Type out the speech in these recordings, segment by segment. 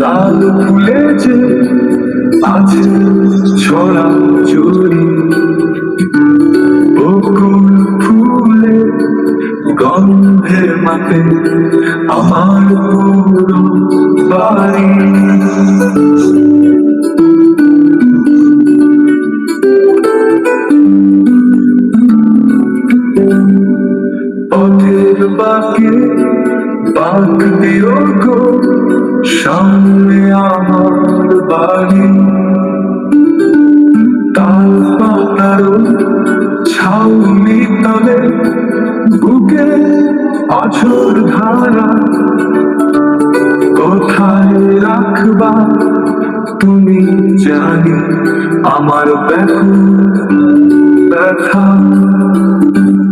লাল ফুলে যে আছে ছড়া চুরি, বকুল ফুলে গন্ধে মাতে আমার পুরো বাড়ি পথের বাকি বাক দিও গো সামনে আমার বাড়ি। তাল ছাউনি তলে বুকে অঝোর ধারা। কোথায় রাখবা তুমি জানি আমার ব্যথা।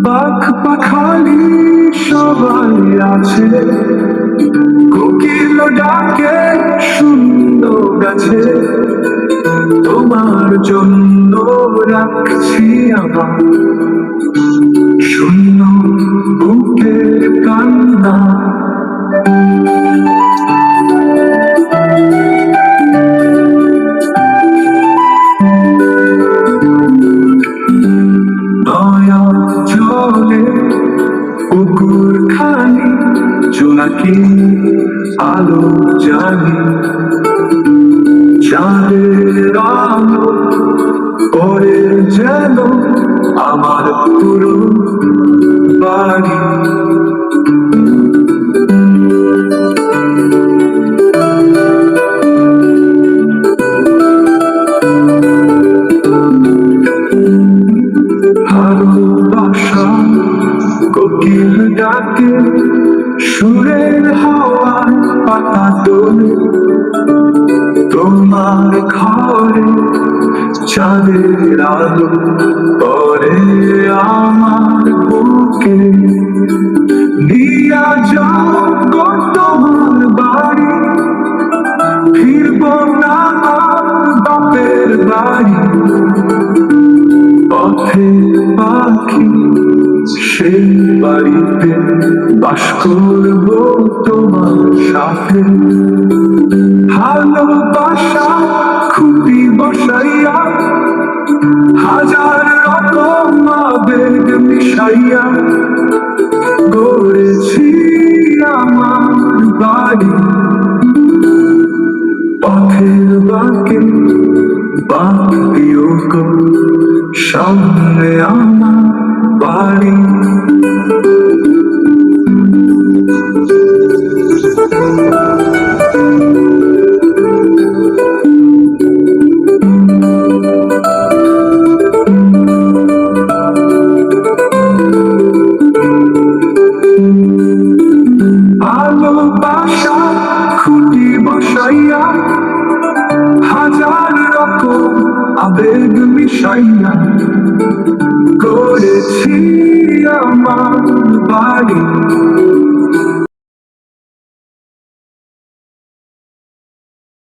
পাখ পাখালি সবাই আছে। ডাকে সুন্দর গাছে তোমার জন্য রাখছি আমার শূন্য বুকের কান্না আলো জানি চাঁদের আলো পরে যেন আমার পুরো বাড়ি। ভালোবাসা কোকিল ডাকে সুরের হাওয়ায় পাতা তোলে, তোমার ঘরে চাঁদের আলো পরে আমার বুকে। দিয়া যাও তোমার বাড়ি, ফিরব না বাপের বাড়ি। পথে পাখি সেই বাড়িতে বাস করব তোমার সাথে। ভালোবাসা খুবই বসাইয়া, হাজার রকম আবেগ মিশাইয়া, গড়েছি আমার বাড়ি। পথের বাকি বাকিও গো, সামনে আমার পারে। ভালোবাসা খুঁটি বসাইয়া হাজার রকম আবেগ মিশাইয়া করেছি আমার বাড়ি।